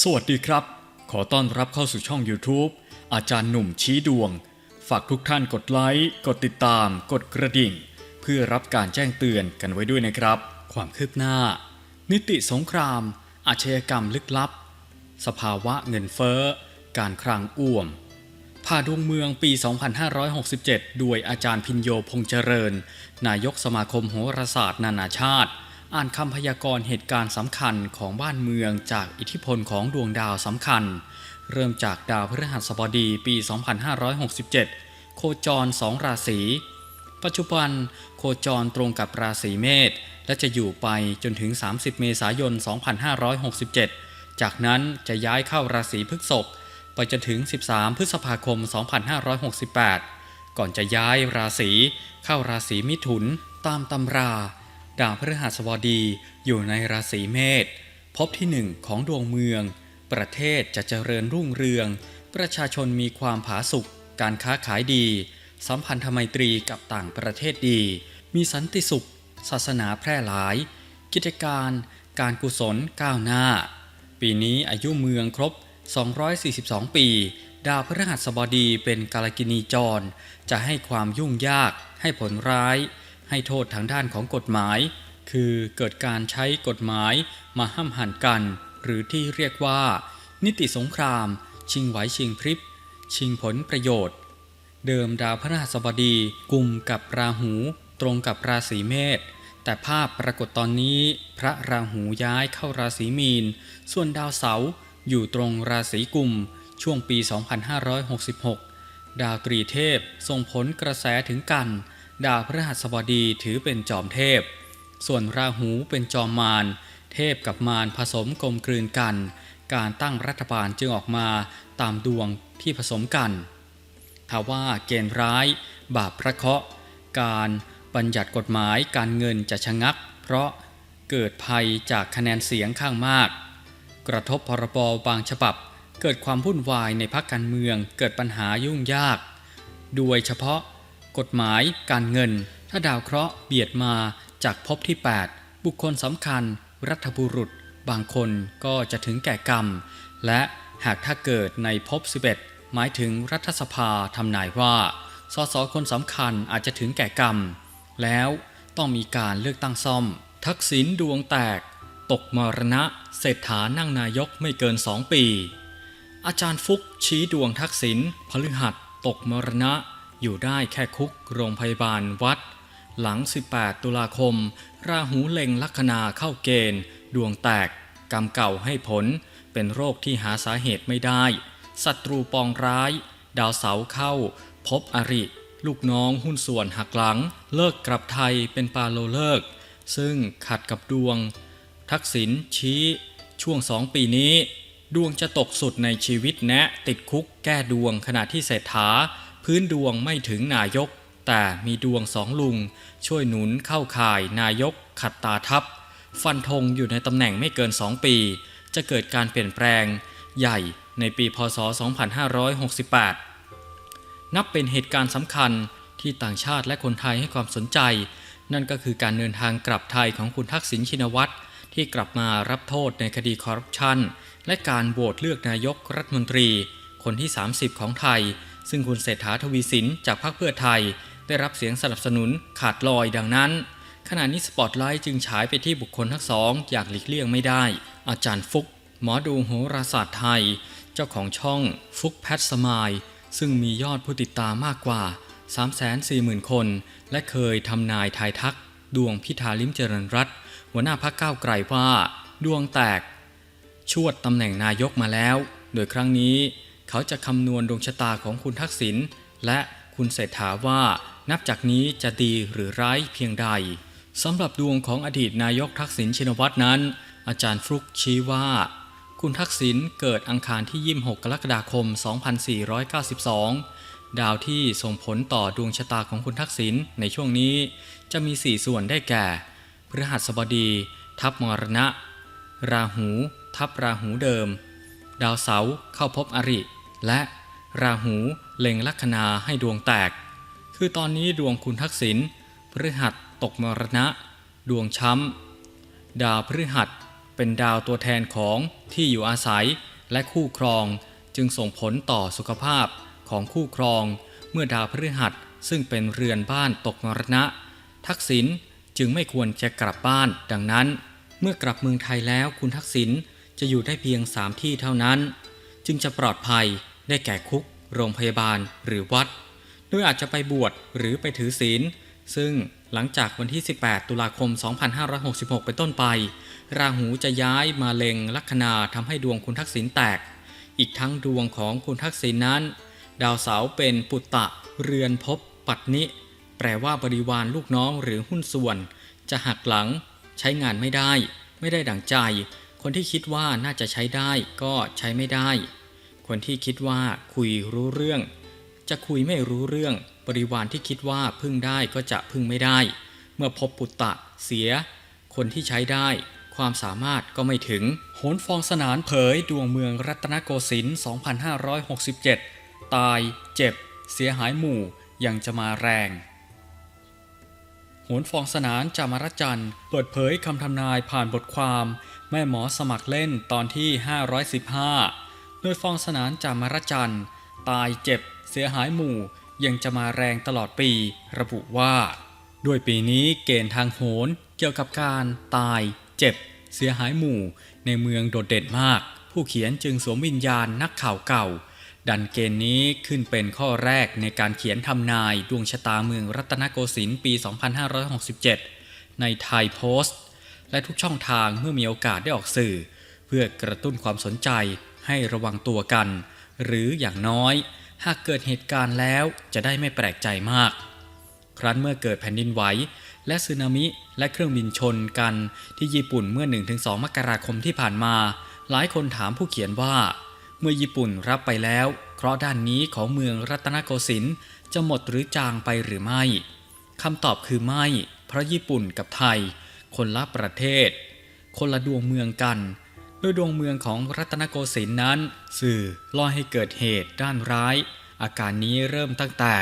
สวัสดีครับ ขอต้อนรับเข้าสู่ช่อง YouTube อาจารย์หนุ่มชี้ดวง ฝากทุกท่านกดไลค์ กดติดตาม กดกระดิ่ง เพื่อรับการแจ้งเตือนกันไว้ด้วยนะครับ ความคืบหน้า นิติสงคราม อาชญากรรมลึกลับ สภาวะเงินเฟ้อ การคลังอ่วมผ่าดวงเมืองปี 2567ด้วยอาจารย์พินโยพงเจริญ นายกสมาคมโหราศาสตร์นานาชาติ อ่านคำพยากรณ์เหตุการณ์สำคัญของบ้านเมืองจากอิทธิพลของดวงดาวสำคัญ เริ่มจากดาวพฤหัสบดีปี 2567 โคจรสองราศี ปัจจุบันโคจรตรงกับราศีเมษและจะอยู่ไปจนถึง 30 เมษายน 2567 จากนั้นจะย้ายเข้าราศีพฤษภไปจนถึง 13 พฤษภาคม 2568 ก่อนจะย้ายราศีเข้าราศีมิถุนตามตำรา ดาวพฤหัสบดีอยู่ในราศีเมษพบที่หนึ่งของดวงเมือง ประเทศจะเจริญรุ่งเรือง ประชาชนมีความผาสุกการค้าขายดี สัมพันธไมตรีกับต่างประเทศดี มีสันติสุข ศาสนาแพร่หลาย กิจการการกุศลก้าวหน้า ปีนี้อายุเมืองครบ 242 ปี ดาวพฤหัสบดีเป็นกาลกินีจร จะให้ความยุ่งยากให้ผลร้าย ให้โทษทางด้านของกฎหมาย คือเกิดการใช้กฎหมายมาห้ามหันกัน หรือที่เรียกว่า นิติสงคราม ชิงไหวชิงพริบ ชิงผลประโยชน์ เดิมดาวพฤหัสบดีกลุ่มกับราหูตรงกับราศีเมษแต่ภาพปรากฏตอนนี้ พระราหูย้ายเข้าราศีมีน ส่วนดาวเสาร์อยู่ตรงราศีกุม ช่วงปี 2566 ดาวตรีเทพส่งผลกระแสถึงกัน ดาวพฤหัสบดีถือเป็นจอมเทพ ส่วนราหูเป็นจอมมาร เทพกับมารผสมกลมกลืนกัน การตั้งรัฐบาลจึงออกมาตามดวงที่ผสมกันถ้าว่าเกณฑ์ร้าย บาปพระเคาะ การบัญญัติกฎหมายการเงินจะชะงัก เพราะเกิดภัยจากคะแนนเสียงข้างมาก กระทบพรบ บางฉบับ เกิดความวุ่นวายในพักการเมืองเกิดปัญหายุ่งยาก โดยเฉพาะ กฎหมายการเงิน ถ้าดาวเคราะห์เบียดมาจากภพที่ 8 บุคคลสำคัญ รัฐบุรุษ บางคนก็จะถึงแก่กรรม และหากถ้าเกิดในภพ 11 หมายถึงรัฐสภาทำนายว่า สสคนสำคัญอาจจะถึงแก่กรรม แล้วต้องมีการเลือกตั้งซ่อม ทักษิณดวงแตก ตกมรณะ เศรษฐานั่งนายกไม่เกิน2ปี อาจารย์ฟุกชี้ดวงทักษิณพฤหัสตกมรณะ อยู่ได้แค่คุกโรงพยาบาลวัด หลัง 18 ตุลาคม ราหูเล็งลัคนาเข้าเกณฑ์ ดวงแตก กรรมเก่าให้ผล เป็นโรคที่หาสาเหตุไม่ได้ศัตรูปองร้าย ดาวเสาเข้า พบอริ ลูกน้องหุ้นส่วนหักหลัง เลิกกลับไทยเป็นปาโลเลิก ซึ่งขัดกับดวง ทักษิณชี้ ช่วงสองปีนี้ ดวงจะตกสุดในชีวิตแนะติดคุกแก้ดวงขณะที่เศรษฐา พื้นดวงไม่ถึงนายก แต่มีดวงสองลุง ช่วยหนุนเข้าข่ายนายกขัดตาทับ ฟันธงอยู่ในตำแหน่งไม่เกิน2ปี จะเกิดการเปลี่ยนแปลง ใหญ่ในปีพศ 2568 นับเป็นเหตุการณ์สำคัญที่ต่างชาติและคนไทยให้ความสนใจ นั่นก็คือการเดินทางกลับไทยของคุณทักษิณชินวัตรที่กลับมารับโทษในคดีคอร์รัปชัน และการโหวตเลือกนายกรัฐมนตรี คนที่ 30 ของไทย ซึ่งคุณเศรษฐาทวีสินจากพรรคเพื่อไทย ได้รับเสียงสนับสนุนขาดลอยดังนั้น ขณะนี้สปอตไลท์จึงฉายไปที่บุคคลทั้งสองอย่างหลีกเลี่ยงไม่ได้ อาจารย์ฟุก หมอดูโหราศาสตร์ไทย เจ้าของช่องฟุกแพทสมายซึ่งมียอดผู้ติดตามมากกว่า 340,000 คน และเคยทำนายทายทัก ดวงพิธาลิมเจริญรัตน์หัวหน้าพักก้าวไกลว่า ดวงแตก ชวดตำแหน่งนายกมาแล้ว โดยครั้งนี้ เขาจะคำนวณดวงชะตาของคุณทักษิณและคุณเศรษฐาว่านับจากนี้จะดีหรือร้ายเพียงใดสำหรับดวงของอดีตนายกทักษิณชินวัตรนั้น อาจารย์ฟลุกชี้ว่า คุณทักษิณเกิดอังคารที่ 26 กรกฎาคม 2492 ดาวที่ส่งผลต่อดวงชะตาของคุณทักษิณในช่วงนี้จะมี 4 ส่วนได้แก่ พฤหัสบดี ทับมรณะ ราหู ทับราหูเดิม ดาวเสาร์เข้าพบอริ และราหูเล็งลัคนาให้ดวงแตก คือตอนนี้ดวงคุณทักษิณพฤหัสตกมรณะ ดวงช้ำ ดาวพฤหัสเป็นดาวตัวแทนของที่อยู่อาศัยและคู่ครองจึงส่งผลต่อสุขภาพของคู่ครอง เมื่อดาวพฤหัสซึ่งเป็นเรือนบ้านตกมรณะ ทักษิณจึงไม่ควรจะกลับบ้านดังนั้น เมื่อกลับเมืองไทยแล้วคุณทักษิณจะอยู่ได้เพียงสามที่เท่านั้น จึงจะปลอดภัย ได้แก่คุก โรงพยาบาล หรือวัด โดยอาจจะไปบวชหรือไปถือศีล ซึ่งหลังจากวันที่ 18 ตุลาคม 2566 เป็นต้นไป ราหูจะย้ายมาเล็งลัคนาทำให้ดวงคุณทักษิณแตก อีกทั้งดวงของคุณทักษิณนั้น ดาวเสาเป็นปุตตะ เรือนภพปัตนิ แปลว่าบริวารลูกน้องหรือหุ้นส่วน จะหักหลัง ใช้งานไม่ได้ ไม่ได้ดั่งใจ คนที่คิดว่าน่าจะใช้ได้ก็ใช้ไม่ได้ คนที่คิดว่าคุยรู้เรื่อง จะคุยไม่รู้เรื่อง บริวารที่คิดว่าพึ่งได้ก็จะพึ่งไม่ได้ เมื่อพบปุตตะเสีย คนที่ใช้ได้ ความสามารถก็ไม่ถึง โหนฟองสนานเผยดวงเมืองรัตนโกสินทร์ 2567 ตาย เจ็บ เสียหายหมู่ยังจะมาแรงโหนฟองสนานจามรจันทร์เปิดเผยคำทำนายผ่านบทความ แม่หมอสมัครเล่นตอนที่ 515 โดยฟองสนานจามรจันทร์ ตายเจ็บ เสียหายหมู่ ยังจะมาแรงตลอดปี ระบุว่า ด้วยปีนี้เกณฑ์ทางโหนเกี่ยวกับการตาย เจ็บ เสียหายหมู่ ในเมืองโดดเด่นมาก ผู้เขียนจึงสวมวิญญาณนักข่าวเก่า ดันเกณฑ์นี้ขึ้นเป็นข้อแรกในการเขียนทำนายดวงชะตาเมืองรัตนโกสินทร์ปี 2567 ในไทยโพสต์ และทุกช่องทางเมื่อมีโอกาสได้ออกสื่อ เพื่อกระตุ้นความสนใจ ให้ระวังตัวกัน หรืออย่างน้อย หากเกิดเหตุการณ์แล้วจะได้ไม่แปลกใจมาก ครั้นเมื่อเกิดแผ่นดินไหว และสึนามิและเครื่องบินชนกันที่ญี่ปุ่นเมื่อ 1-2 มกราคมที่ผ่านมา หลายคนถามผู้เขียนว่า เมื่อญี่ปุ่นรับไปแล้วเคราะห์ด้านนี้ของเมืองรัตนโกสินทร์จะหมดหรือจางไปหรือไม่คำตอบคือไม่ เพราะญี่ปุ่นกับไทย คนละประเทศ คนละดวงเมืองกัน โดยดวงเมืองของรัตนโกสินทร์นั้น สื่อล่อให้เกิดเหตุด้านร้าย อาการนี้เริ่มตั้งแต่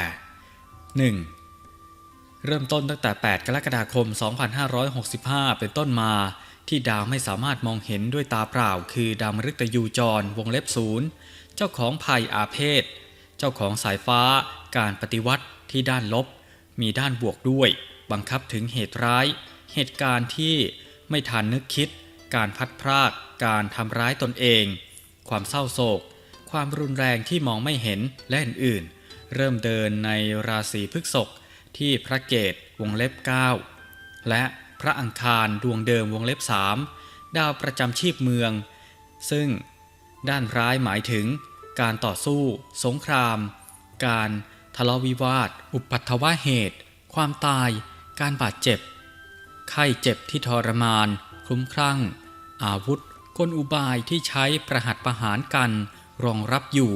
1. เริ่มต้นตั้งแต่ 8 กรกฎาคม 2565 เป็นต้นมา ที่ดาวไม่สามารถมองเห็นด้วยตาเปล่า คือดาวมฤตยูจรวงเล็บศูนย์เจ้าของภัยอาเพศ เจ้าของสายฟ้า การปฏิวัติที่ด้านลบ มีด้านบวกด้วย บังคับถึงเหตุร้าย เหตุการณ์ที่ไม่ทันนึกคิด การพัดพรากการทำร้ายตนเอง ความเศร้าโศก ความรุนแรงที่มองไม่เห็นและอื่นๆ เริ่มเดินในราศีพฤษภที่พระเกตวงเล็บ 9 และพระอังคารดวงเดิมวงเล็บ 3 ดาวประจำชีพเมือง ซึ่งด้านร้ายหมายถึง การต่อสู้ สงคราม การทะเลาะวิวาท อุปัตวเหตุ ความตาย การบาดเจ็บ ไข้เจ็บที่ทรมาน ลุ้มคลั่ง อาวุธกลอุบายที่ใช้ประหัตประหารกันรองรับอยู่